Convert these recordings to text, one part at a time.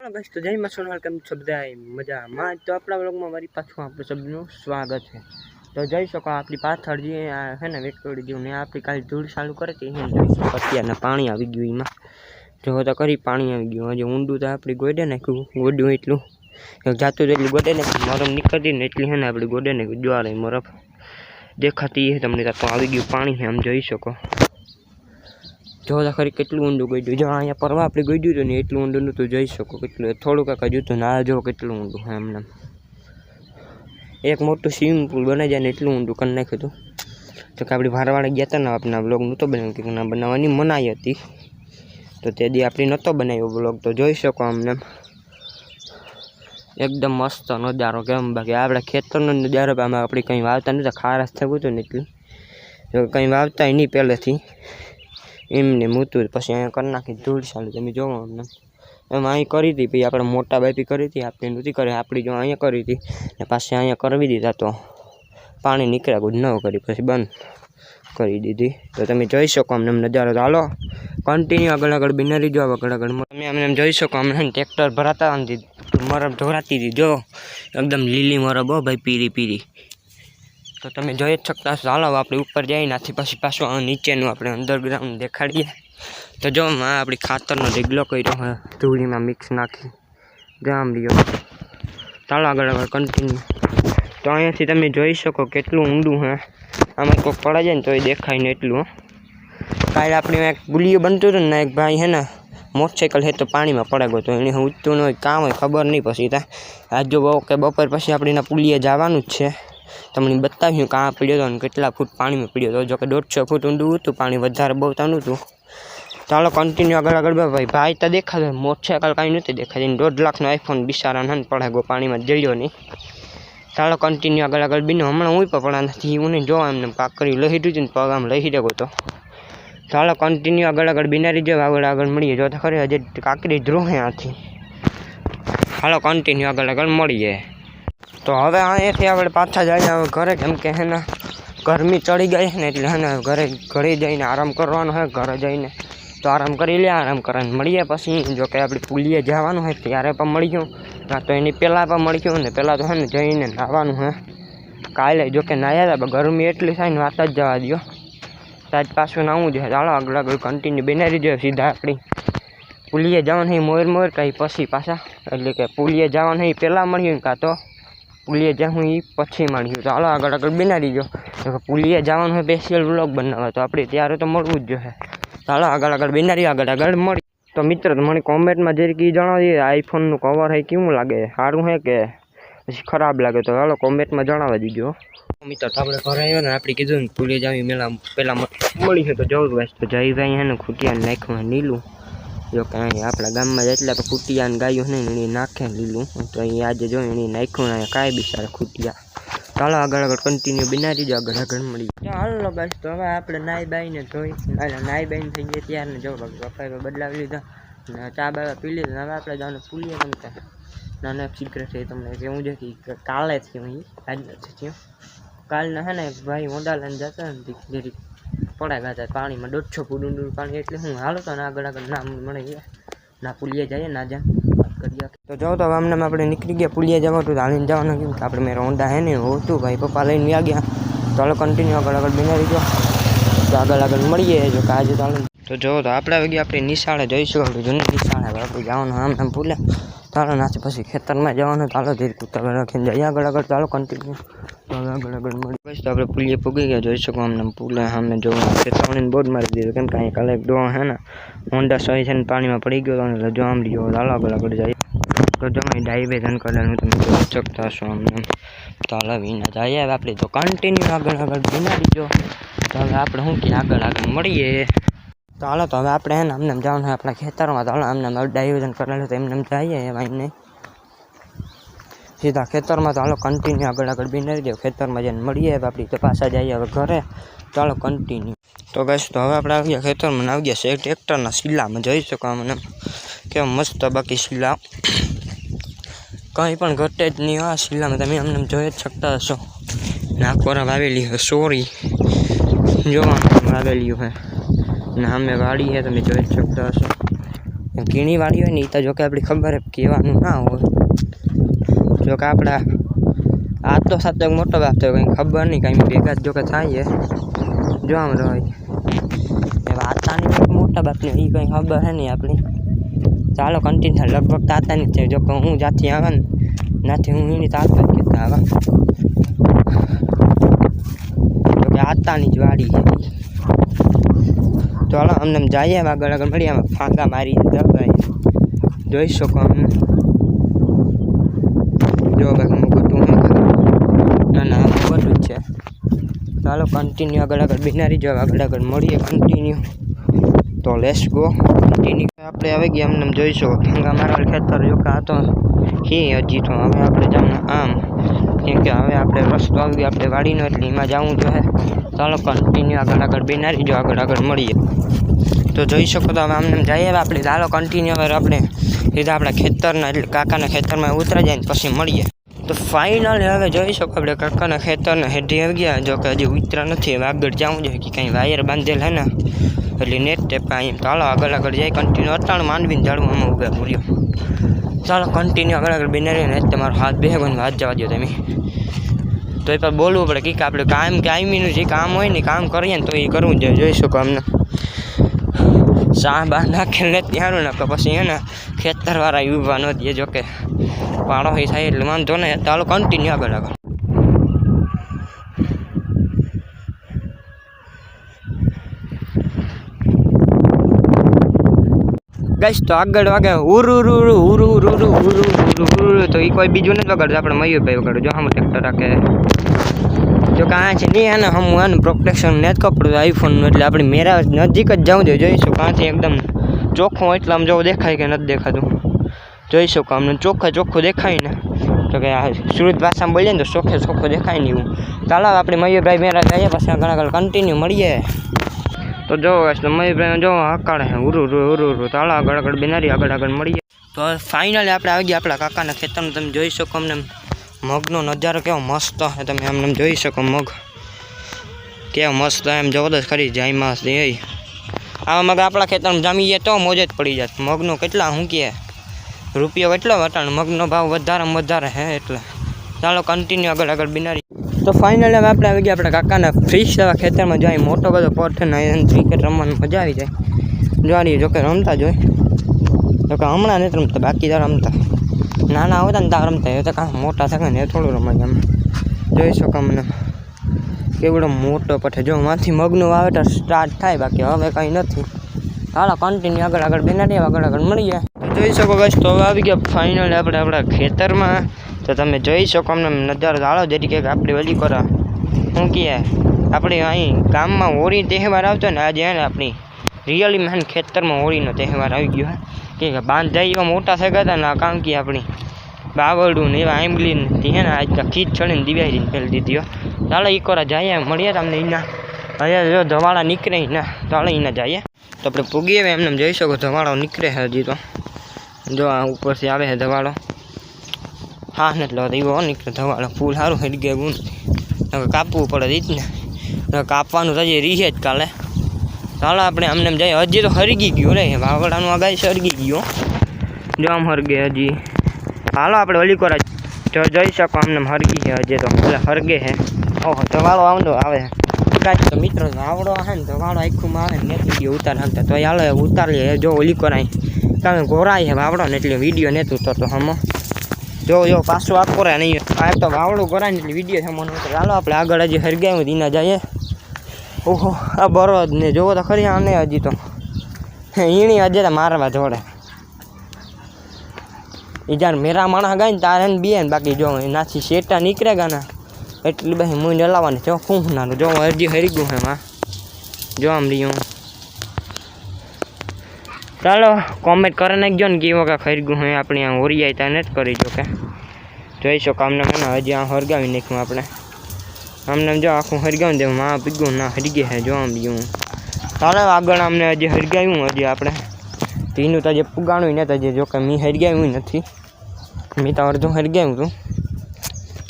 બસ તો જય માં વેલકમ છો મજામાં? તો આપણા બ્લોગમાં મારી પાછું આપણું શબ્દનું સ્વાગત છે. તો જઈ શકો આપણી પાછળ જે છે ને વેકટોડી ગયું ને આપણી કાલે ધૂળ ચાલુ કરે તે એને જોઈ શકો અત્યારના પાણી આવી ગયું એમાં. જો તો કરી પાણી આવી ગયું. હજી ઊંડું તો આપણી ગોડે નાખ્યું, ગોડ્યું એટલું. જાતું એટલું ગોડે નાખ્યું મરમ નીકળતી ને એટલી છે ને આપણી ગોડે નાખ્યું જ્વાળે મરફ. દેખાતી એ તમને તો આવી ગયું પાણી છે, આમ જોઈ શકો. જો ખરી કેટલું ઊંડું ગયું જો અહીંયા પરવા આપણે ગયું હતું ને એટલું ઊંડું નહોતું, જઈ શકો કેટલું થોડું કાંક હજુ તો ના જો કેટલું ઊંડું છે એમને. એક મોટું સ્વિમિંગ પુલ બનાવી જાય ને એટલું ઊંડું કરી નાખ્યું હતું તો કે આપણી ભારવાળા ગયા હતા ને આપણા બ્લોગ નહોતો બનાવ્યો કે ના બનાવવાની મનાઈ હતી. તો તે દી આપણે નહોતો બનાવ્યો બ્લોગ તો જોઈ શકો અમને. એકદમ મસ્ત નજારો કેમ બાકી આપણે ખેતરનો નજારો આમાં આપણે કંઈ વાવતા નહોતા, ખારાશ થયું હતું ને એટલું. કંઈ વાવતા નહીં પહેલેથી. એમને મૂતું પછી અહીંયા કરી નાખી ધૂળ ચાલુ તમે જોવો અમને. એમ અહીં કરી હતી, પછી આપણે મોટા બાપી કરી હતી આપણે નહોતી કરી આપણી જો અહીંયા કરી હતી. ને પાછી અહીંયા કરવી દીધા તો પાણી નીકળ્યા ગુજ ન કરી, પછી બંધ કરી દીધી. તો તમે જોઈ શકો અમને નજારો તો હાલો. કન્ટિન્યુ આગળ આગળ બિનરી જો આગળ આગળ તમે અમને એમ જોઈ શકો, અમને ટ્રેક્ટર ભરાતા મરબ ઢોરાતી હતી, જો. એકદમ લીલી મરબ હો ભાઈ, પીરી પીરી. તો તમે જોઈ જ શકતા હશો. ચાલો આપણે ઉપર જઈ નાથી પછી પાછું નીચેનું આપણે અંડરગ્રાઉન્ડ દેખાડીએ. તો જો માં આપણી ખાતરનો ઢીગલો કર્યો હોય, ધૂળીમાં મિક્સ નાખી જામ રહ્યો. ચાલો આગળ આગળ કન્ટિન્યુ તો અહીંયાથી તમે જોઈ શકો કેટલું ઊંડું હે. આમાં કોઈ પડે છે ને તો એ દેખાય ને એટલું, હો. કાલે આપણે એક ગુલીઓ બનતું હતું ને એક ભાઈ હે ને મોટરસાઇકલ હે તો પાણીમાં પડે ગયો તો એને ઉઠતું ન હોય, કામ હોય, ખબર નહીં પછી તા આજ બહુ કે બપોર પછી આપણે એના પુલીએ જવાનું જ છે. તમને બતાવ્યું કાં પડ્યો હતો અને કેટલા ફૂટ પાણીમાં પડ્યો હતો. જો કે દોઢસો ફૂટ ઊંડું હતું, પાણી વધારે બહુ તાનું હતું ચાલો કન્ટિન્યુ આગળ આગળ ભાઈ ભાઈ, તો દેખાતો મોટરસાઇકલ કાંઈ નથી દેખાતી. દોઢ લાખનો આઈફોન બિસારા નાન પડે ગયો, પાણીમાં જડ્યો નહીં. ચાલો કન્ટિન્યુ આગળ આગળ બીનો. હમણાં હું પણ નથી, હું નહીં જોવા એમને પાક કરી લઈ દીધું ને પગ આમ લઈ દેગો તો. ચાલો કન્ટિન્યુ આગળ આગળ બિનારી જો આગળ આગળ મળીએ. જો ખરી, હજી કાકડી ધ્રોહે આથી. હાલો કન્ટિન્યુ આગળ આગળ મળીએ. તો હવે અહીંયાથી આપણે પાછા જઈએ, હવે ઘરે કેમ કે હે ને, ગરમી ચડી ગઈ ને એટલે હે ઘરે ઘરે જઈને આરામ કરવાનો હોય ઘરે જઈને તો આરામ કરી લે, આરામ કરીને મળીએ પછી. જો કે આપણે પુલીએ જવાનું હોય ત્યારે પણ મળી ગયું ના તો એની પહેલાં પણ મળી ગયું ને પહેલાં તો હે ને જઈને નાહવાનું હે કાલે જો કે નાહ્યા હતા ગરમી એટલી થાય ને વાત જ જવા દો સાજ પાછું નાવું જોઈએ. ચાલો આગળ આગળ કન્ટિન્યુ બનાવી જોઈએ સીધા આપણી પુલીએ જવાનું હોય મોર મોર, કાંઈ પછી પાછા. એટલે કે પુલીએ જવાનું હોય પહેલાં મળ્યું કાં તો. પુલીએ જાઉં એ પછી મળ્યું ચાલો આગળ આગળ બનાવી ગયો પુલીએ જવાનું હોય સ્પેશિયલ વ્લોગ બનાવવા, તો આપણે ત્યારે તો મળવું જ જોઈએ. ચાલો આગળ આગળ બનાવી આગળ આગળ મળી. તો મિત્ર મને કોમેન્ટમાં જે એ જણાવી આઈફોનનું કવર હોય કેવું લાગે? સારું છે કે પછી ખરાબ લાગે? તો ચાલો કોમેન્ટમાં જણાવી દીજો. મિત્ર આપણે ઘરે આવ્યો ને, આપણે કીધું ને પુલીએ જાવી મેલા પહેલાં મળી છે તો જવું બસ તો જયભાઈ જાય ને, ખૂટિયાને નાખવા નીલું. જો કે આપણા ગામમાં જેટલા પણ ખૂટિયા ને ગાયું ને એને નાખે લીલું. તો અહીં આજે જો એને નાખ્યું ને કાંઈ બી સારા ખૂટિયા. ચાલો આગળ આગળ કન્ટિન્યુ બનાવી દીજો આગળ આગળ મળી ચાલો બસ, તો હવે આપણે નાઈ બાઈને ધોઈ નાઈ બાઈને થઈ ગયા ત્યારે જો બફાઈ બદલાવી લીધા. ને ચા બાવા પી લીધા હવે આપણે જવાનું ફૂલીએ રમતા નાના સિક્રેટ છે તમને કેવું છે કે, કાલે થયું અહીં આજ નથી થયું કાલના હે ને, ભાઈ મોડા લઈને જતા ને જરીક પડા ગયા હતા પાણીમાં દોઢસો ફૂટ ઊંડું પાણી એટલે હું હાલો તો ને આગળ આગળ ના મળે ગયા ના પુલીએ જઈએ ના જા વાત કરીએ તો જાઓ તો હવે અમને આપણે નીકળી ગયા પુલીએ જવા તો હાલીને જવાનું કેમ કે આપણે મેં રોંડા હે ને હોતું ભાઈ, પપ્પા લઈને વ્યા ગયા. તો હાલો કન્ટિન્યુ આગળ આગળ બનાવી દો તો આગળ આગળ મળીએ જો, કે આજે તો હાલો તો જો, તો આપણે આવી ગયા, આપણી નિશાળે જોઈશું, આપણે જૂની નિશાળે, હવે આપણે જવાનું આમ આમ ભૂલે ચાલો નાથી પછી ખેતરમાં જવાનું ચાલો ધીરે કૂતા રાખીને જઈએ આગળ આગળ. ચાલો કન્ટિન્યુ તો હવે આગળ આગળ મળી. બસ તો આપણે પુલીએ પૂગી ગયા, જોઈ શકો અમને પુલે સામે જો ખેતરવાળીને બોર્ડ મારી દીધું, કેમ કે અહીંયા કાલે એક ડોહ હે ને, હોન્ડા સોય છે ને પાણીમાં પડી ગયો હતો ને એટલે જો આમ રહ્યો ચાલો આગળ આગળ જઈએ તો જો અહીં ડાઈવે ધન કરેલું તમે જોઈ શકતા હશો અમને. તો હાલો વિના જઈએ હવે આપણે તો કન્ટિન્યુ આગળ આગળ વિના દીજો. તો હવે આપણે શું કે આગળ આગળ મળીએ. તો હાલો, તો હવે આપણે હે ને, અમને જવાનું હોય આપણા ખેતરમાં. તો હાલો, અમને ડાયવર્ઝન કરેલું તો એમને એમ જઈએ એ ભાઈને સીધા ખેતરમાં તો હાલો કન્ટિન્યુ આગળ આગળ બિનારી દો, ખેતરમાં જઈને મળીએ. હવે આપણી તો પાછા જઈએ હવે ઘરે. ચાલો કન્ટિન્યુ તો ગઈશ તો હવે આપણે આવી ગયા ખેતરમાં ને આવી ગયા છે ટ્રેક્ટરના શીલામાં જોઈ શકો મને કેમ મસ્ત બાકી શીલા. કંઈ પણ ઘટે જ નહીં આ શીલામાં. તમે અમને જોઈ જ શકતા હશો. નાકોરા વાવેલી હે સોરી. જોવાનું વાવેલી હે ને સામે વાડી છે, તમે જોઈ જ શકતા હશો. કીણીવાળી હોય ને એ તો જોકે આપણી ખબર હે કહેવાનું ના હોય. જોકે આપણા આ તો સાચો મોટો બાપ થયો, કંઈ ખબર નહીં, કાંઈ ભેગા જ જોકે થાય જો આમ રહે એ વાતાની મોટા બાપની એ કંઈ ખબર હે નહીં આપણી. ચાલો કન્ટિન્યુ લગભગ તાતાની જ છે જો કે હું જ્યાંથી આવે ને નાથી હું એની તાતા જ કહેતા આવા. જો કે આતાની જ વાડી છે. ચાલો અમને જઈએ આગળ આગળ મળીએ, આમાં ફાંકા મારી દબાઈ જોઈ શકો અમને જો બાકી હું ખોટું હું ના ના આમ ખોટું જ છે ચાલો કન્ટિન્યુ આગળ આગળ, બિનારી જો આગળ આગળ મળીએ કન્ટિન્યુ તો લેસ ગો કન્ટિન્યુ આપણે આવી ગયા અમને જોઈ શકો ફાંકા મારવાળ ખેતર જો કે આ તો હી હજી તો હવે આપણે જવાનું આમ. કેમ કે હવે આપણે રસ્તો આવી ગયો, આપણે વાડીનો, એટલે એમાં જવું જોઈએ ચાલો કન્ટિન્યુ આગળ આગળ બિનારી જો આગળ આગળ મળીએ. તો જોઈ શકો તો હવે આમને આમ જઈએ હવે આપણે. ચાલો કન્ટિન્યુ હવે આપણે સીધા આપણા ખેતરના, એટલે કાકાના ખેતરમાં ઉતરા જાય ને પછી મળીએ. તો ફાઇનલ હવે જોઈ શકો આપણે કાકાના ખેતરને હેઠી આવી ગયા. જો કે હજી ઉતરા નથી, હવે આગળ જવું જોઈએ કે કંઈ વાયર બાંધેલ હે ને, એટલે નેટ ટેપા એમ. ચાલો આગળ આગળ જાય કન્ટિન્યુ અટાણ માંડવીને ઝાડવામાં ઊભા પૂર્યો ચાલો કન્ટિન્યુ આગળ આગળ બિનારી ને. તમારો હાથ બે ગયો હાથ જવા દો તમે. તો એ પણ બોલવું પડે કે આપણે કામ કાયમીનું જે કામ હોય ને કામ કરીએ ને તો એ કરવું જોઈએ. જોઈ શકો અમને ચા બહાર નાખેલ ને ત્યાંનું ને પછી એને खेतर वाला यू बनो दिए जो के पाड़ो ही सही मान जो ना चालू कंटिन्यू आगे लगा गैस तो आग वगे तो ये कोई बीजू नहीं वगड़ अपने मयूर भाई वगड़ जो हम ट्रेक्टर आके जो कहाँ से नहीं है ना हम वन प्रोटेक्शन नहीं कपड़ू आईफोन अपने मेरा नजीक जाऊँ जो जो कहाँ एकदम ચોખ્ખું એટલે આમ જોવો દેખાય કે નથી દેખાતું. જોઈ શકો અમને ચોખ્ખે ચોખ્ખું દેખાય ને. તો કે આ સુરત ભાષામાં બોલીએ ને તો ચોખ્ખે ચોખ્ખું દેખાય નહીં એવું. ચાલો આપણે મયુરભાઈ મેરા જઈએ, પછી આગળ આગળ કન્ટિન્યુ મળીએ. તો જો મયુરભાઈ જો હકાળે ઉરુ ઉરુ ઉરુ ઉરુ. ચાલો આગળ આગળ બેનારી આગળ આગળ મળીએ. તો ફાઇનલી આપણે આવી ગયા આપણા કાકાના ખેતરમાં. તમે જોઈ શકો અમને મગનો નજારો કેવો મસ્ત તમે એમને એમ જોઈ શકો મગ. કેવો મસ્ત એમ જબરદસ્ત ખરી. જાય માસ એ આવા મગ આપણા ખેતરમાં જામીએ તો મોજ જ પડી જાય. મગનો કેટલા શું કહે રૂપિયો કેટલો વટાણ, મગનો ભાવ વધારેમાં વધારે હે એટલે. ચાલો કન્ટિન્યુ આગળ આગળ બિનારી. તો ફાઇનલ હવે આપણે આવી ગયા આપણા કાકાના ફ્રીજ એવા ખેતરમાં જાય મોટો બધો પોટ છે ને, એને ક્રિકેટ રમવાની મજા આવી જાય. જોવાની જોકે રમતા જ હોય. જોકે હમણાં નથી રમતા, બાકી તો રમતા. નાના આવતા ને ત્યાં રમતા. એ તો કાં મોટા થાય ને, એ થોડું રમાય એમ. જોઈ શકો અમને. કેવડો મોટો પઠે. જો માંથી મગનું વાવેતર સ્ટાર્ટ થાય, બાકી હવે કંઈ નથી. ચાલો કન્ટિન્યુ આગળ આગળ બેનાડી આગળ આગળ મળી જાય જોઈ શકો બસ તો હવે આવી ગયા ફાઇનલ આપણે આપણા ખેતરમાં. તો તમે જોઈ શકો અમને નજારો ચાલો જેથી કે આપણે વલી કરો. શું કહે આપણે અહીં ગામમાં હોળી તહેવાર આવતો ને, આજે હે ને આપણી રિયલી મેન ખેતરમાં હોળીનો તહેવાર આવી ગયો. હે કે બાંધાઈ એવા મોટા થઈ ગયા હતા ને, આ કામ કે આપણી. બાવળું ને એવા આંબલી ને હે ને આજ ખીચ ચડીને દિવાળી પેલી દીધી ચાલો કોરા જઈએ, મળીએ તમને એના અહીંયા જો ધવાળા નીકળે ના, ચાલો એના જઈએ. તો આપણે પૂગીએ એમને એમ જોઈ શકો ધવાળો નીકળે હજી તો. જો આ ઉપરથી આવે છે ધવાળો. હા, ને એટલે એવો નીકળે ધવાળો. ફૂલ સારું હેડી ગયા ગુણ કાપવું પડે રીત ને. કાપવાનું હજી રીહે જ કાલે. ચાલો આપણે આમને જઈએ. હજી તો હરગી ગયું રે. વાવડાનું આગાઈ સળગી ગયો જો આમ હરગે હજી. હાલો, આપણે ઓલી કોરા જો જોઈ શકો આમને હરગી છે, હજી તો એટલે હરગે છે. ઓહો, ધવાળો આવડો આવે કાંઈ તો મિત્રો વાવડો આવે ને, ધવાળો આખું આવે ને વીડિયો ઉતાર હાલતા. તો હાલો ઉતારીએ જો ઓલી કોરાય કારણ ઘોરાય છે વાવડો ને એટલે વીડિયો નથી તો હમો. જો જો, પાછું આપો રે નહીં આ તો વાવડું ઘોરાય ને એટલે વીડિયો છે મને ચાલો આપણે આગળ હજી હરગાયું દીના જઈએ. ઓહો, આ બરોદ ને જોવો તો ખરી, આને હજી તો. ઈણી હજી તો મારવા જોડે. એ જ્યારે મેરા માણસ ગાય ને તારે બે ને બાકી જો નાથી શેટા નીકળે ગાના. ને એટલી બધી મુ ડલાવાની જો શું નાનું. જો હજી હરી ગયું એમાં. જો આમ રહ્યું ચાલો કોમેન્ટ કરી નાખજો ને કેવો કે ખરી ગયું હોય આપણે આ ઓરિયાઈ ત્યાં જ કરી જો કે. જોઈ શકો આમને મને હજી આ હરગાવી નાખ્યું આપણે. આમને જો આખું હરગાવી દેવું માં પીગું ના હરગે હે, જો આમ રહ્યું ચાલો, આગળ અમને હજી હરગાવ્યું હજી આપણે. પીનું તો હજી પુગાણું ને હજી જો કે મેં હરગાવ્યું નથી. મેં તો અડધું હરગાવ્યું હતું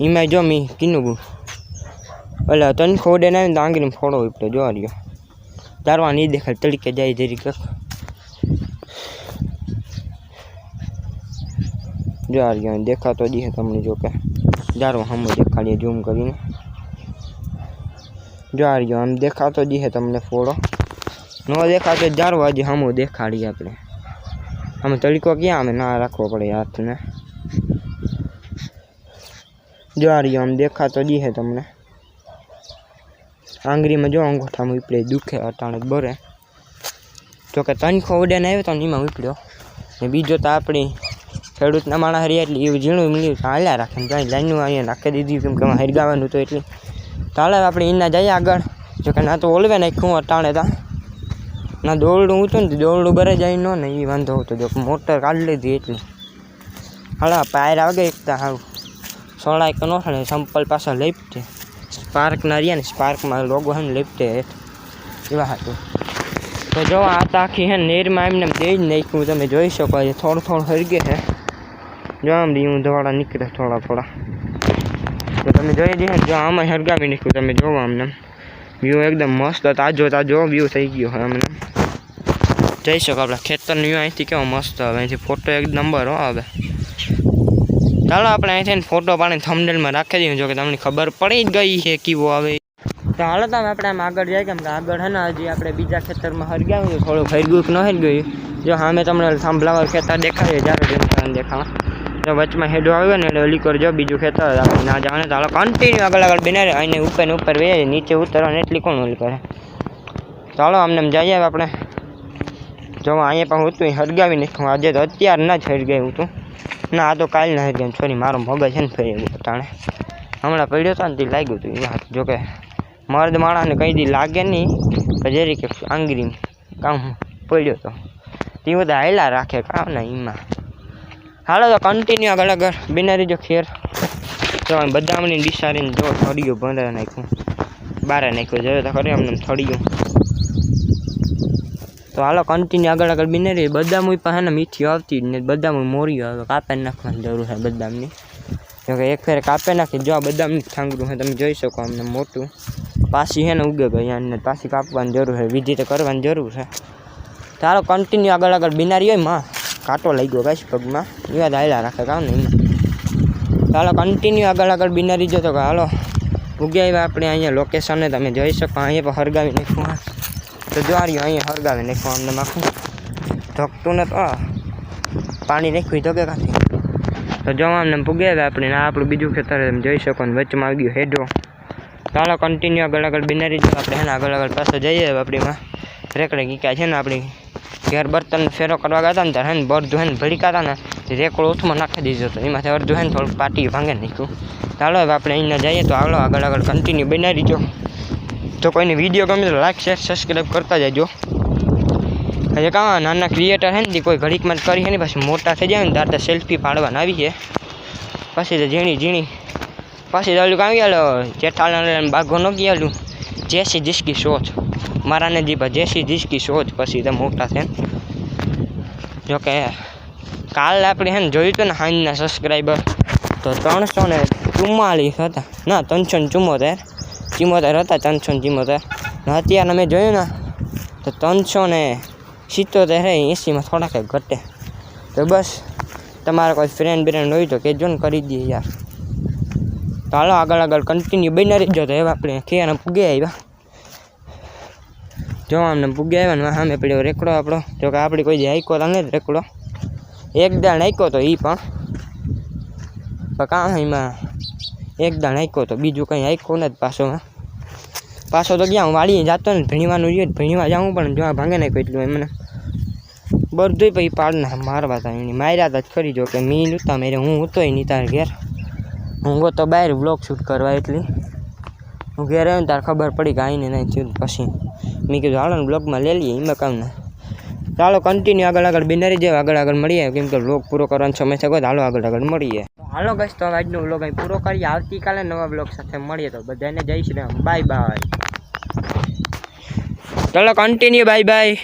એમાં જો મેં કીનું ગું એટલે તને ખોડે ના તો આંગળીમાં ફોડો ઉપડે જો રહ્યો. તારવા નહીં દેખાય તરીકે જાય જરી કક જો રહ્યો દેખાતો જ તમને જો કે. જારો હમ દેખાડીએ ઝૂમ કરીને. જો રહ્યો, આમ દેખાતો જ તમને ફોડો. ન દેખાતો જારો હજી હમો દેખાડીએ આપણે. અમે તરીકો ક્યાં અમે ના રાખવો પડે હાથને જો આમ દેખાતો દીહે તમને. આંગળીમાં જો અંગૂઠામાં ઉપડે દુખે અટાણે બરે. જોકે તનખો ઉડેને આવ્યો તો એમાં ઉપડ્યો ને બીજો તો આપણી ખેડૂતના માણસ હરી એટલે એવું ઝીણું મળ્યું હાલ્યા રાખે ને ત્યાં લાઈનું અહીંયા નાખી દીધી કેમ કે એમાં હરગાવાનું તો એટલે. તો હાલે આપણે એના જઈએ આગળ. જોકે ના તો ઓલવે નાખ્યું અટાણે તા. ના, દોરડું ઊંચું ને દોરડું બરે જાય ન ને એ વાંધો હતો જો મોટર કાઢી લીધી એટલે. હાલા, પાયર આવે એકતા સારું સોળાય કે ન થાય સંપલ પાછા લેપટે. સ્પાર્કના રહ્યા ને સ્પાર્કમાં લોગો છે ને, લેપટે એવા હતું તો જો, આ તો આખી હે નેરમાં એમને એમ દે જ નાખ્યું, તમે જોઈ શકો છો થોડું થોડું હરગે છે જો આમ હું ધોળા નીકળે થોડા થોડા. તો તમે જોઈ દે જો આમાં હરગાવી નાખ્યું, તમે જોવો આમને. વ્યૂ એકદમ મસ્ત તાજો તાજો વ્યૂ થઈ ગયો હવે અમને. જઈ શકો આપણે. ખેતરનું વ્યૂ અહીંથી કેવો મસ્ત હવે. અહીંથી ફોટો એક નંબર હો હવે. ચાલો આપણે અહીંથી ફોટો પાણી થમડેલમાં રાખી દઈએ. જો કે તમને ખબર પડી જ ગઈ છે કેવો આવે. તો હાલો તમે આપણે આમ આગળ જાય કેમ કે આગળ હે ને હજી આપણે બીજા ખેતરમાં હરગ્યા થોડું હરગ્યું કે ન હરગ્યું. જો સામે તમને થાંભલાવાર ખેતર દેખાય જ્યારે દેખાવા તો વચમાં હેડો આવ્યો ને એટલે ઓલી કરજો બીજું ખેતર. ના જવાનું, તો હાલો કન્ટિન્યુ આગળ આગળ બિના રહે. અને ઉપર ને ઉપર વેચે નીચે ઉતરવા એટલી કોણ ઓલી કરે? ચાલો આમને આમ જઈએ આપણે. જો અહીંયા પણ હતું એ હરગાવી નાખ્યું આજે તો અત્યારે ના જ હરગાવ્યું હતું ના, આ તો કાલ ના હરગાવ્યું છોરી, મારો મગજ છે ને ફરી ટાણે. હમણાં પડ્યો હતો ને તે લાગ્યું હતું એ જોકે મર્દ માણસને કંઈ દી લાગે નહીં જરી કે આંગરી કામ પડ્યો તો. તે બધા હાયલા રાખે કામ ને એમાં હાલો તો કન્ટિન્યુ આગળ આગળ. બિનારી જો ખેર. તો બદામની ડીસારીને જો થળિયું બંધ નાખ્યું. બારે નાખ્યું. જોયો તો ખરી અમને થળિયું. તો હાલો કન્ટિન્યુ આગળ આગળ બિનારી બદામ પાસે મીઠી આવતી જ ને બદામ મોરીઓ આવે કાપે નાખવાની જરૂર છે બદામની. જોકે એક ફેર કાપે નાખી જો આ બદામની ઠાંગરું છે. તમે જોઈ શકો અમને મોટું. પાછી છે ને ઉગે ગઈ અને પાછી કાપવાની જરૂર છે. વિધિ તો કરવાની જરૂર છે. ચાલો કન્ટિન્યુ આગળ આગળ. બિનારી હોયમાં. કાંટો લઈ ગયો ગાઈશ પગમાં. એવા જ રાખે કામ ને એમાં ચાલો કન્ટિન્યુ આગળ આગળ બિનારી જો તો કે હાલો. ઉગ્યા આપણે અહીંયા લોકેશનને તમે જોઈ શકો. અહીંયા પણ હરગાવી નાખું તો જો અહીંયા હરગાવી નાખું અમને માખું. ધોકતું ને તો પાણી નાખ્યું ધોકે કે કાંથી. તો જો અમને પૂગે આપણે, ને આ આપણું બીજું ખેતર તમે જોઈ શકો, ને વચમાં આવી ગયું, હેડો. ચાલો કન્ટિન્યુ આગળ આગળ બિનારી જો આપણે એના આગળ આગળ પાછો જઈએ આપણીમાં રેકડે ગીકા છે ને આપણી. ઘેર બર્તન ફેરો કરવા ગયા હતા ને ત્યારે હે ને બરધું હે ને ભડીકા હતા ને રેકડો ઉથમાં નાખી દીધો હતો એમાંથી અડધું હેન થોડુંક પાટી ભાંગે નાખ્યું. ચાલો હવે આપણે અહીંયા જઈએ તો હાલો આગળ આગળ કન્ટિન્યુ બનાવી જો તો કોઈને વીડિયો ગમે તો લાઈક શેર સબસ્ક્રાઈબ કરતા જજો. હજી કાં નાના ક્રિએટર છે ને કોઈ ઘડીકમાં કરી છે ને પછી મોટા થઈ જાય ને ત્યારે સેલ્ફી પાડવાના આવી છે. પછી તો ઝીણી ઝીણી. પછી તો ઓલું કામ ગયા જેઠાલાલ બાઘો ન ગયા જેસી જિસકી સોચ મારા ને દીપા જેસી જીસકી સોચ પછી તો મોટા છે. જોકે કાલ આપણે હે ને જોયું હતું ને હાઈનના સબસ્ક્રાઈબર તો ત્રણસો ને ચુમ્માલીસ હતા. ના, ત્રણસો ને ચુમ્મોતેર. ચુમ્મોતેર હતા, ત્રણસો ને ચુમ્મોતેર. અત્યારે મેં જોયું ને, તો ત્રણસો ને સિત્તોતેર હે એંસીમાં થોડાક ઘટે. તો બસ, તમારા કોઈ ફ્રેન્ડ બ્રેન્ડ હોય તો કહેજો ને કરી દઈએ યાર. તો હાલો આગળ આગળ કન્ટિન્યુ બની રહેજો તો એવા આપણે ખેયાના પૂગે આવ્યા. જો અમને પૂગી આવ્યા ને સામે પડ્યો રેકડો આપણો. જો કે આપણી કોઈ જે હાઈકો તને જ રેકડો, એક દાણ હાઈકો તો એ પણ. કાં એમાં એક દાણ હાઈકો તો બીજું કંઈ હાઈકો નથી પાછોમાં. પાછો તો ગયા, હું વાળીએ જતો ને ભણીવાનું રહ્યું ભણીવા જાઉં પણ જો આ ભાંગે નાખ્યું એટલું એમને બધું પછી પાડના મારવા હતા એની. માર્યા હતા જ ખરી જો કે મી નહોતા મેરે હું હતો નહીં તાર ઘેર. હું તો બહાર બ્લોગ શૂટ કરવા એટલી. હું ઘેર આવ્યો ને તાર ખબર પડી કે આવીને નહીં થયું પછી. મેં કીધું હાલો બ્લોકમાં બ્લોગમાં લઈ લઈએ એમાં કામ ના. ચાલો કન્ટિન્યુ આગળ આગળ બિનારી જેવા આગળ આગળ મળીએ. કેમ કે બ્લોગ પૂરો કરવાનો સમય થયો હાલો આગળ આગળ મળીએ. હાલો ગઈશ તો આજનો બ્લોગ અહીં પૂરો કરીએ. આવતીકાલે નવા બ્લોગ સાથે મળીએ તો બધાને જય શ્રી રામ. બાય બાય ચાલો કન્ટિન્યુ બાય બાય